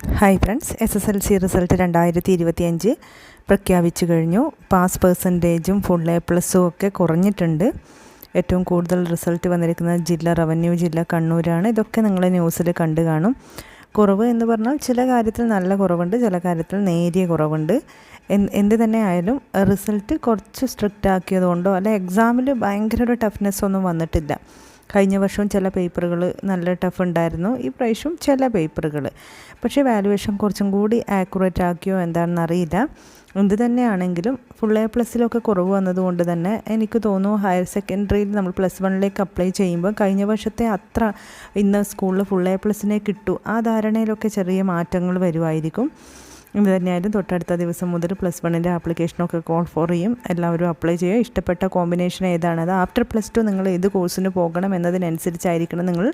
Hi friends S S L C result രണ്ടായിരത്തി ഇരുപത്തിയഞ്ച് പ്രഖ്യാപിച്ചു കഴിഞ്ഞു. പാസ് പെർസെന്റേജും ഫുൾ എ പ്ലസും ഒക്കെ കുറഞ്ഞിട്ടുണ്ട്. ഏറ്റവും കൂടുതൽ റിസൾട്ട് വന്നിരിക്കുന്നത് ജില്ല റവന്യൂ ജില്ല കണ്ണൂരാണ്. ഇതൊക്കെ നിങ്ങൾ ന്യൂസിൽ കണ്ടു കാണും. കുറവ് എന്ന് പറഞ്ഞാൽ ചില കാര്യത്തിൽ നല്ല കുറവുണ്ട് ചില കാര്യത്തിൽ നേരിയ കുറവുണ്ട്. എന്ത് തന്നെ ആയാലും റിസൾട്ട് കുറച്ച് സ്ട്രിക്റ്റ് ആക്കിയതുകൊണ്ടോ അല്ലെ എക്സാമിൽ ഭയങ്കര ഒരു ടഫ്നെസ് ഒന്നും വന്നിട്ടില്ല. കഴിഞ്ഞ വർഷവും ചില പേപ്പറുകൾ നല്ല ടഫ് ഉണ്ടായിരുന്നു. ഈ പ്രാവശ്യം ചില പേപ്പറുകൾ. പക്ഷേ വാലുവേഷൻ കുറച്ചും കൂടി ആക്യുറേറ്റ് ആക്കിയോ എന്താണെന്ന് അറിയില്ല. എന്ത് തന്നെയാണെങ്കിലും ഫുൾ എ പ്ലസ്സിലൊക്കെ കുറവ് വന്നതുകൊണ്ട് തന്നെ എനിക്ക് തോന്നുന്നു ഹയർ സെക്കൻഡറിയിൽ നമ്മൾ പ്ലസ് വണ്ണിലേക്ക് അപ്ലൈ ചെയ്യുമ്പോൾ കഴിഞ്ഞ വർഷത്തെ അത്ര ഇന്ന് സ്കൂളിൽ ഫുൾ എ പ്ലസ്സിനെ കിട്ടൂ. ആ ധാരണയിലൊക്കെ ചെറിയ മാറ്റങ്ങൾ വരുമായിരിക്കും. ഇത് തന്നെയായാലും തൊട്ടടുത്ത ദിവസം മുതൽ പ്ലസ് വണ്ണിന്റെ ആപ്ലിക്കേഷനൊക്കെ കോൾ ഫോർ ചെയ്യും. എല്ലാവരും അപ്ലൈ ചെയ്യുക. ഇഷ്ടപ്പെട്ട കോമ്പിനേഷൻ ഏതാണ്? അത് ആഫ്റ്റർ പ്ലസ് ടു നിങ്ങൾ ഏത് കോഴ്സിന് പോകണം എന്നതിനനുസരിച്ചായിരിക്കണം നിങ്ങൾ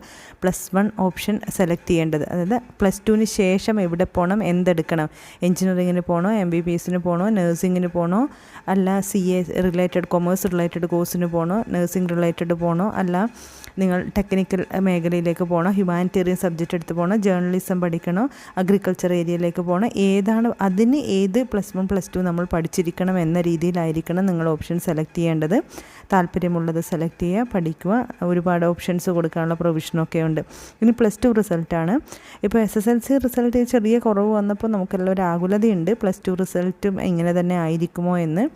പ്ലസ് വൺ ഓപ്ഷൻ സെലക്ട് ചെയ്യേണ്ടത്. അതായത് പ്ലസ് ടുവിന് ശേഷം എവിടെ പോകണം എന്തെടുക്കണം? എഞ്ചിനീയറിങ്ങിന് പോകണോ എം ബി ബി എസിന് പോകണോ നഴ്സിങ്ങിന് പോകണോ അല്ല C A related commerce related കോഴ്സിന് പോകണോ നഴ്സിംഗ് റിലേറ്റഡ് പോകണോ അല്ല നിങ്ങൾ ടെക്നിക്കൽ മേഖലയിലേക്ക് പോകണം ഹ്യൂമാനിറ്റേറിയൻ സബ്ജക്റ്റ് എടുത്ത് പോകണം ജേർണലിസം പഠിക്കണോ അഗ്രികൾച്ചർ ഏരിയയിലേക്ക് പോകണം ഏതാണ് അതിന് ഏത് പ്ലസ് വൺ പ്ലസ് ടു നമ്മൾ പഠിച്ചിരിക്കണം എന്ന രീതിയിലായിരിക്കണം നിങ്ങൾ ഓപ്ഷൻ സെലക്ട് ചെയ്യേണ്ടത്. താല്പര്യമുള്ളത് സെലക്ട് ചെയ്യുക പഠിക്കുക. ഒരുപാട് ഓപ്ഷൻസ് കൊടുക്കാനുള്ള പ്രൊവിഷനൊക്കെ ഉണ്ട്. ഇനി പ്ലസ് ടു റിസൾട്ടാണ് ഇപ്പോൾ S S L C result ചെറിയ കുറവ് വന്നപ്പോൾ നമുക്കെല്ലാം ഒരു ആകുലതയുണ്ട്. പ്ലസ് ടു റിസൾട്ടും ഇങ്ങനെ തന്നെ ആയിരിക്കുമോ എന്ന്.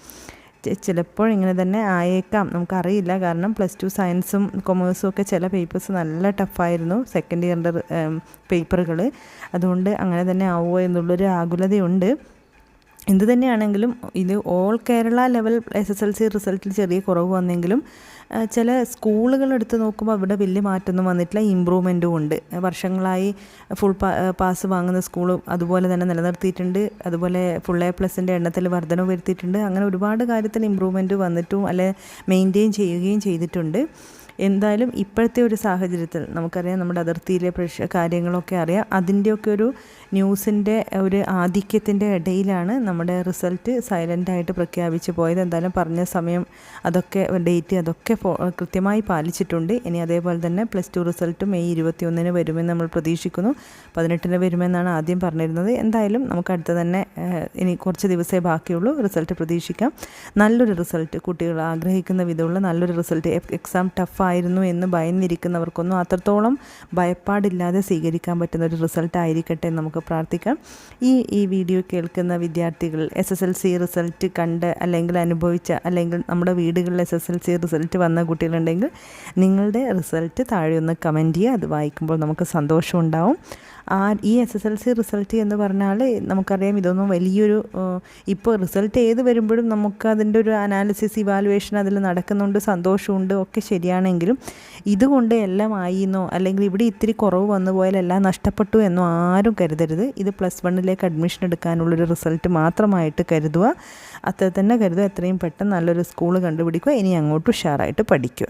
ചിലപ്പോൾ ഇങ്ങനെ തന്നെ ആയേക്കാം. നമുക്കറിയില്ല. കാരണം പ്ലസ് ടു സയൻസും കൊമേഴ്സും ഒക്കെ ചില പേപ്പേഴ്സ് നല്ല ടഫായിരുന്നു സെക്കൻഡ് ഇയറിന്റെ പേപ്പറുകൾ അതുകൊണ്ട് അങ്ങനെ തന്നെ ആവുമോ എന്നുള്ളൊരു ആകുലതയുണ്ട്. എന്ത് തന്നെയാണെങ്കിലും ഇത് all Kerala level S S L C റിസൾട്ടിൽ ചെറിയ കുറവ് വന്നെങ്കിലും ചില സ്കൂളുകൾ എടുത്ത് നോക്കുമ്പോൾ അവിടെ വലിയ മാറ്റമൊന്നും വന്നിട്ടില്ല. ഇമ്പ്രൂവ്മെന്റും ഉണ്ട്. വർഷങ്ങളായി ഫുൾ പാസ് വാങ്ങുന്ന സ്കൂളും അതുപോലെ തന്നെ നിലനിർത്തിയിട്ടുണ്ട്. അതുപോലെ ഫുൾ എ പ്ലസിന്റെ എണ്ണത്തിൽ വർധനവ് വരുത്തിയിട്ടുണ്ട്. അങ്ങനെ ഒരുപാട് കാര്യത്തിൽ ഇമ്പ്രൂവ്മെന്റ് വന്നിട്ടും അല്ലെ മെയിന്റെയിൻ ചെയ്യുകയും ചെയ്തിട്ടുണ്ട്. എന്തായാലും ഇപ്പോഴത്തെ ഒരു സാഹചര്യത്തിൽ നമുക്കറിയാം നമ്മുടെ അതിർത്തിയിലെ പ്രശ് കാര്യങ്ങളൊക്കെ അറിയാം. അതിന്റെയൊക്കെ ഒരു ന്യൂസിന്റെ ഒരു ആധിക്യത്തിന്റെ ഇടയിലാണ് നമ്മുടെ റിസൾട്ട് സൈലന്റായിട്ട് പ്രഖ്യാപിച്ച് പോയത്. എന്തായാലും പറഞ്ഞ സമയം അതൊക്കെ ഡേറ്റ് അതൊക്കെ കൃത്യമായി പാലിച്ചിട്ടുണ്ട്. ഇനി അതേപോലെ തന്നെ പ്ലസ് ടു റിസൾട്ട് മെയ് ഇരുപത്തിയൊന്നിന് വരുമെന്ന് നമ്മൾ പ്രതീക്ഷിക്കുന്നു. പതിനെട്ടിന് വരുമെന്നാണ് ആദ്യം പറഞ്ഞിരുന്നത്. എന്തായാലും നമുക്ക് അടുത്ത് തന്നെ ഇനി കുറച്ച് ദിവസമേ ബാക്കിയുള്ളൂ. റിസൾട്ട് പ്രതീക്ഷിക്കാം. നല്ലൊരു റിസൾട്ട് കുട്ടികൾ ആഗ്രഹിക്കുന്ന വിധമുള്ള നല്ലൊരു റിസൾട്ട്. എക്സാം ടഫായിരുന്നു എന്ന് ഭയന്നിരിക്കുന്നവർക്കൊന്നും അത്രത്തോളം ഭയപ്പാടില്ലാതെ സ്വീകരിക്കാൻ പറ്റുന്ന ഒരു റിസൾട്ട് ആയിരിക്കട്ടെ നമുക്ക് പ്രാർത്ഥിക്കാം. ഈ ഈ വീഡിയോ കേൾക്കുന്ന വിദ്യാർത്ഥികൾ S S L C result കണ്ട് അല്ലെങ്കിൽ അനുഭവിച്ച അല്ലെങ്കിൽ നമ്മുടെ വീടുകളിൽ S S L C result വന്ന കുട്ടികളുണ്ടെങ്കിൽ നിങ്ങളുടെ റിസൾട്ട് താഴെ ഒന്ന് കമന്റ് ചെയ്യുക. അത് വായിക്കുമ്പോൾ നമുക്ക് സന്തോഷം ഉണ്ടാവും ആ ഈ S S L C result എന്ന് പറഞ്ഞാൽ നമുക്കറിയാം ഇതൊന്നും വലിയൊരു ഇപ്പോൾ റിസൾട്ട് ഏത് വരുമ്പോഴും നമുക്ക് അതിന്റെ ഒരു അനാലിസിസ് ഇവാലുവേഷൻ അതിൽ നടക്കുന്നുണ്ട് സന്തോഷമുണ്ട് ഒക്കെ ശരിയാണെങ്കിലും ഇതുകൊണ്ട് എല്ലാം ആയിന്നോ അല്ലെങ്കിൽ ഇവിടെ ഇത്തിരി കുറവ് വന്നു പോയാൽ എല്ലാം നഷ്ടപ്പെട്ടു എന്നോ ആരും കരുതരുത്. ഇത് പ്ലസ് വണ്ണിലേക്ക് അഡ്മിഷൻ എടുക്കാനുള്ളൊരു റിസൾട്ട് മാത്രമായിട്ട് കരുതുക. അത്ര തന്നെ കരുതുക. എത്രയും പെട്ടെന്ന് നല്ലൊരു സ്കൂൾ കണ്ടുപിടിക്കുക. ഇനി അങ്ങോട്ട് ഉഷാറായിട്ട് പഠിക്കുക.